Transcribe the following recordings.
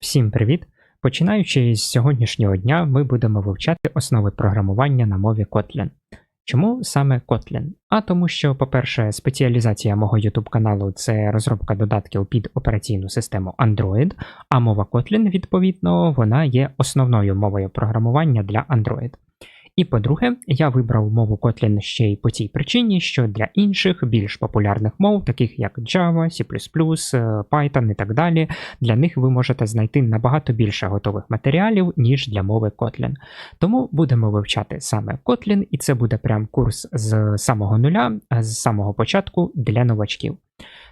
Всім привіт! Починаючи з сьогоднішнього дня, ми будемо вивчати основи програмування на мові Kotlin. Чому саме Kotlin? А тому, що, по-перше, спеціалізація мого YouTube каналу це розробка додатків під операційну систему Android, а мова Kotlin, відповідно, вона є основною мовою програмування для Android. І по-друге, я вибрав мову Kotlin ще й по тій причині, що для інших більш популярних мов, таких як Java, C, е, Python і так далі, для них ви можете знайти набагато більше готових матеріалів, ніж для мови Kotlin. Тому будемо вивчати саме Kotlin, і це буде прям курс з самого нуля, з самого початку для новачків.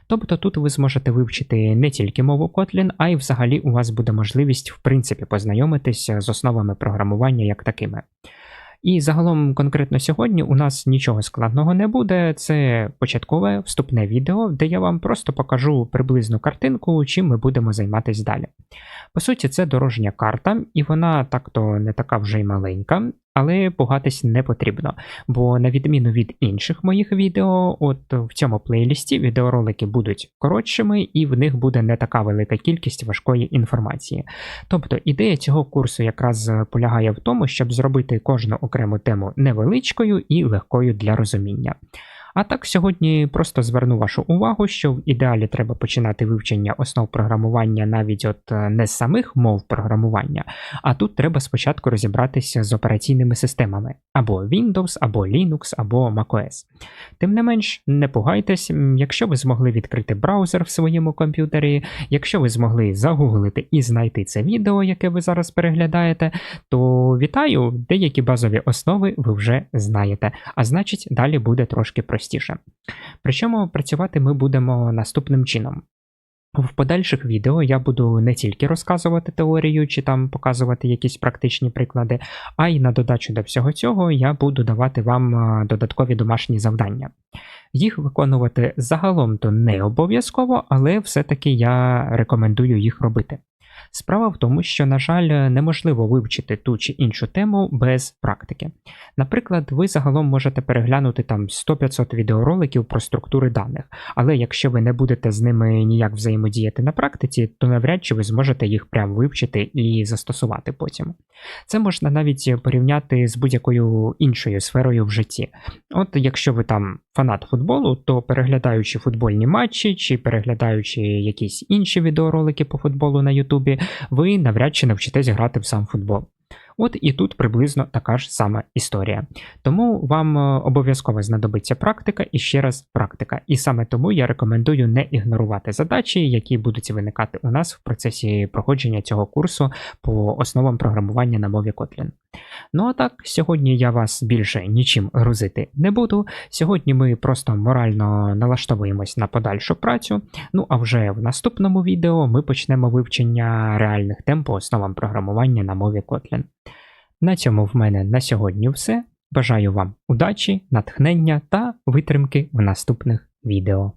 Тобто тут ви зможете вивчити не тільки мову Kotlin, а й взагалі у вас буде можливість в принципі познайомитися з основами програмування як такими. І загалом, конкретно сьогодні, у нас нічого складного не буде. Це початкове вступне відео, де я вам просто покажу приблизну картинку, чим ми будемо займатися далі. По суті, це дорожня карта, і вона так-то не така вже й маленька. Але пугатись не потрібно, бо на відміну від інших моїх відео, от в цьому плейлісті відеоролики будуть коротшими і в них буде не така велика кількість важкої інформації. Тобто ідея цього курсу якраз полягає в тому, щоб зробити кожну окрему тему невеличкою і легкою для розуміння. А так, сьогодні просто зверну вашу увагу, що в ідеалі треба починати вивчення основ програмування навіть от е, не з самих мов програмування, а тут треба спочатку розібратися з операційними системами або Windows, або Linux, або macOS. Тим не менш, не пугайтесь, якщо ви змогли відкрити браузер в своєму комп'ютері, якщо ви змогли загуглити і знайти це відео, яке ви зараз переглядаєте, то вітаю, деякі базові основи ви вже знаєте, а значить, далі буде трошки простіше простіше. Причому працювати ми будемо наступним чином. В подальших відео я буду не тільки розказувати теорію чи там показувати якісь практичні приклади, а й на додачу до всього цього я буду давати вам додаткові домашні завдання. Їх виконувати загалом то не обов'язково, але все-таки я рекомендую їх робити. Справа в тому, що, на жаль, неможливо вивчити ту чи іншу тему без практики. Наприклад, ви загалом можете переглянути там 100-500 відеороликів про структури даних, але якщо ви не будете з ними ніяк взаємодіяти на практиці, то навряд чи ви зможете їх прям вивчити і застосувати потім. Це можна навіть порівняти з будь-якою іншою сферою в житті. От якщо ви там фанат футболу, то переглядаючи футбольні матчі чи переглядаючи якісь інші відеоролики по футболу на Ютубі, ви навряд чи навчитесь грати в сам футбол. От і тут приблизно така ж сама історія. Тому вам е, обов'язково знадобиться практика і ще раз практика. І саме тому я рекомендую не ігнорувати задачі, які будуть виникати у нас в процесі проходження цього курсу по основам програмування на мові Kotlin. Ну а так, сьогодні я вас більше нічим грузити не буду. Сьогодні ми просто морально налаштовуємось на подальшу працю. Ну а вже в наступному відео ми почнемо вивчення реальних тем по основам програмування на мові Kotlin. На цьому в мене на сьогодні все. Бажаю вам удачі, натхнення та витримки в наступних відео.